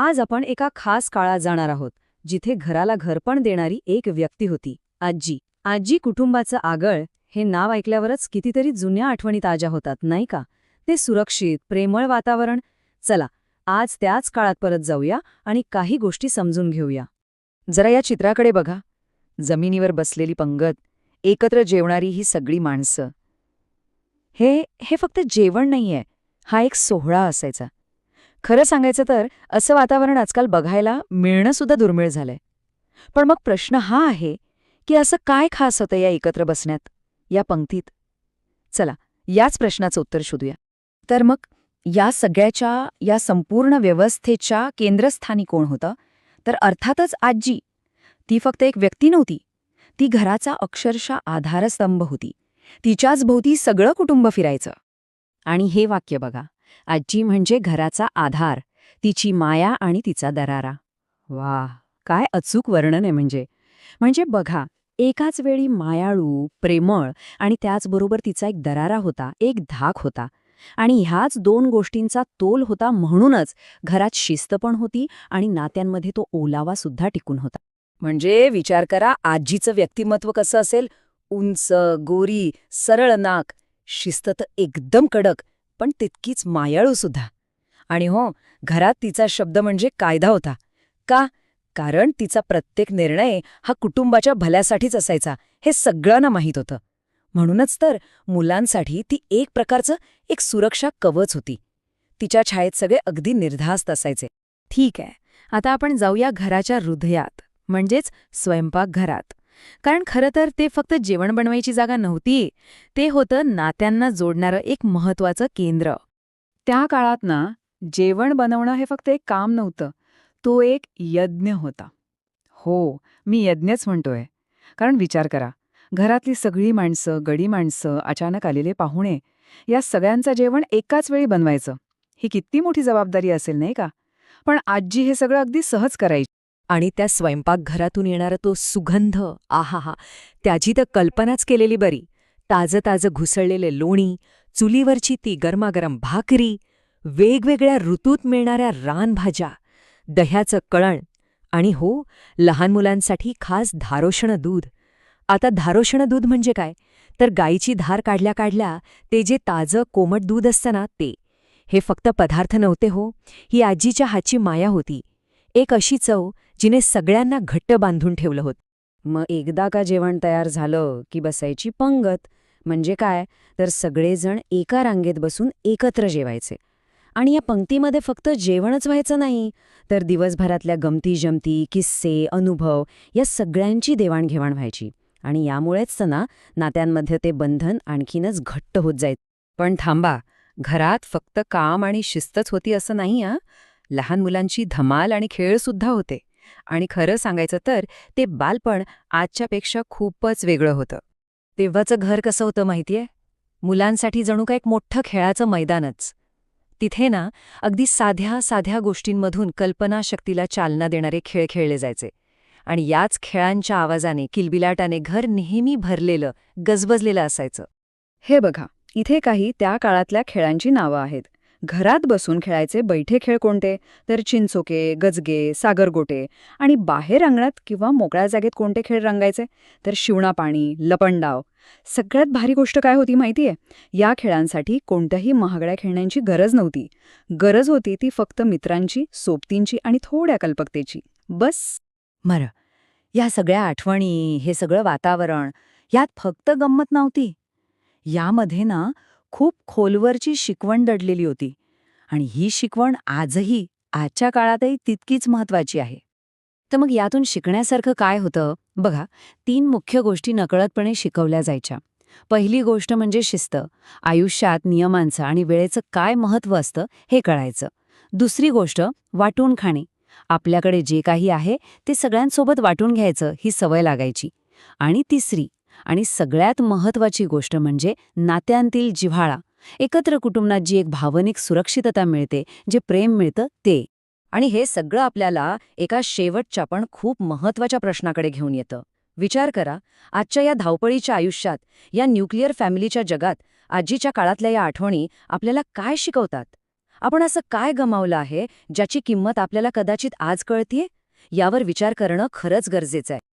आज आपण एका खास काळात जाणार आहोत जिथे घराला घरपण देणारी एक व्यक्ती होती आजी आजी कुटुंबाचं आगळ हे नाव ऐकल्यावरच कितीतरी जुन्या आठवणी ताज्या होतात नाही का? ते सुरक्षित प्रेमळ वातावरण. चला आज त्याच काळात परत जाऊया आणि काही गोष्टी समजून घेऊया. जरा या चित्राकडे बघा. जमिनीवर बसलेली पंगत एकत्र जेवणारी ही सगळी माणसं. हे हे फक्त जेवण नाहीये. हा एक सोहळा असायचा. खरं सांगायचं तर असं वातावरण आजकाल बघायला मिळणं सुद्धा दुर्मिळ झालंय. पण मग प्रश्न हा आहे की असं काय खास होतं या एकत्र बसण्यात या पंक्तीत? चला याच प्रश्नाचं उत्तर शोधूया. तर मग या सगळ्याच्या या संपूर्ण व्यवस्थेच्या केंद्रस्थानी कोण होतं? तर अर्थातच आजी ती फक्त एक व्यक्ती नव्हती. ती घराचा अक्षरशः आधारस्तंभ होती. तिच्याच भोवती सगळं कुटुंब फिरायचं. आणि हे वाक्य बघा. आजी म्हणजे घराचा आधार तिची माया आणि तिचा दरारा. वा काय अचूक वर्णन आहे म्हणजे. म्हणजे बघा एकाच वेळी मायाळू प्रेमळ आणि त्याचबरोबर तिचा एक दरारा होता एक धाक होता. आणि ह्याच दोन गोष्टींचा तोल होता म्हणूनच घरात शिस्त पण होती आणि नात्यांमध्ये तो ओलावा सुद्धा टिकून होता. म्हणजे विचार करा आजीचं व्यक्तिमत्व कसं असेल? उंच गोरी सरळ नाक शिस्त तर एकदम कडक. पण तितकीच मायाळू सुद्धा. आणि हो घरात तिचा शब्द म्हणजे कायदा होता. का? कारण तिचा प्रत्येक निर्णय हा कुटुंबाच्या भल्यासाठीच असायचा हे सगळ्यांना माहीत होतं. म्हणूनच तर मुलांसाठी ती एक प्रकारचं एक सुरक्षा कवच होती. तिच्या छायेत सगळे अगदी निर्धास्त असायचे. ठीक आहे आता आपण जाऊया घराच्या हृदयात म्हणजेच स्वयंपाकघरात. कारण खरं तर ते फक्त जेवण बनवायची जागा नव्हती. ते होतं नात्यांना जोडणारं एक महत्वाचं केंद्र. त्या काळात ना जेवण बनवणं हे फक्त एक काम नव्हतं. तो एक यज्ञ होता. हो मी यज्ञच म्हणतोय. कारण विचार करा घरातली सगळी माणसं गडी माणसं अचानक आलेले पाहुणे या सगळ्यांचं जेवण एकाच वेळी बनवायचं. ही किती मोठी जबाबदारी असेल नाही का? पण आजी हे सगळं अगदी सहज करायची. आणि त्या स्वयंपाकघरातून येणारा तो सुगंध आहाहा त्याची तर कल्पनाच केलेली बरी. ताजं ताजं घुसळलेले लोणी चुलीवरची ती गरमागरम भाकरी वेगवेगळ्या ऋतूत मिळणाऱ्या रानभाज्या दह्याचं कळण आणि हो लहान मुलांसाठी खास धारोषण दूध. आता धारोषण दूध म्हणजे काय? तर गायीची धार काढल्या काढल्या ते जे ताजं कोमट दूध असतं ना ते. हे फक्त पदार्थ नव्हते हो ही आजीच्या हातची माया होती. एक अशी चव जिने सगळ्यांना घट्ट बांधून ठेवलं होत. मग एकदा का जेवण तयार झालं की बसायची पंगत? म्हणजे काय? तर सगळेजण एका रांगेत बसून एकत्र जेवायचे. आणि या पंक्तीमध्ये फक्त जेवणच व्हायचं नाही तर दिवसभरातल्या गमती जमती किस्से अनुभव या सगळ्यांची देवाणघेवाण व्हायची. आणि यामुळेच ना नात्यांमध्ये ते बंधन आणखीनच घट्ट होत जायत पण थांबा घरात फक्त काम आणि शिस्तच होती असं नाही आ लहान मुलांची धमाल आणि खेळसुद्धा होते. आणि खरं सांगायचं तर ते बालपण आजच्यापेक्षा खूपच वेगळं होतं. तेव्हाचं घर कसं होतं माहितीये? मुलांसाठी जणू का एक मोठं खेळाचं मैदानच. तिथे ना अगदी साध्या साध्या गोष्टींमधून कल्पनाशक्तीला चालना देणारे खेळ खेळले जायचे. आणि याच खेळांच्या आवाजाने किलबिलाटाने घर नेहमी भरलेलं गजबजलेलं असायचं. हे बघा इथे काही त्या काळातल्या खेळांची नावं आहेत. घरात बसून खेळायचे बैठे खेळ कोणते? तर चिंचोके गजगे सागरगोटे आणि बाहेर अंगणात किंवा मोकळ्या जागेत कोणते खेळ रंगायचे? तर शिवणापाणी लपंडाव. सगळ्यात भारी गोष्ट काय होती माहितीये? या खेळांसाठी कोणत्याही महागड्या खेळण्यांची गरज नव्हती. गरज होती ती फक्त मित्रांची सोबतींची आणि थोड्या कल्पकतेची. बस. मर. या सगळ्या आठवणी हे सगळं वातावरण यात फक्त गंमत नव्हती. यामध्ये ना खूप खोलवरची शिकवण दडलेली होती. आणि ही शिकवण आजही आजच्या काळातही तितकीच महत्वाची आहे. तर मग यातून शिकण्यासारखं काय होतं? बघा तीन मुख्य गोष्टी नकळतपणे शिकवल्या जायच्या. पहिली गोष्ट म्हणजे शिस्त. आयुष्यात नियमांचं आणि वेळेचं काय महत्त्व असतं हे कळायचं. दुसरी गोष्ट वाटून खाणे. आपल्याकडे जे काही आहे ते सगळ्यांसोबत वाटून घ्यायचं ही सवय लागायची. आणि तिसरी आणि सगळ्यात महत्वाची गोष्ट म्हणजे नात्यांतील जिव्हाळा. एकत्र कुटुंबात जी एक भावनिक सुरक्षितता मिळते जे प्रेम मिळतं ते. आणि हे सगळं आपल्याला एका शेवटच्या पण खूप महत्त्वाच्या प्रश्नाकडे घेऊन येतं. विचार करा आजच्या या धावपळीच्या आयुष्यात या न्यूक्लिअर फॅमिलीच्या जगात आजीच्या काळातल्या या आठवणी आपल्याला काय शिकवतात? आपण असं काय गमावलं आहे ज्याची किंमत आपल्याला कदाचित आज कळतीये? यावर विचार करणं खरंच गरजेचं आहे.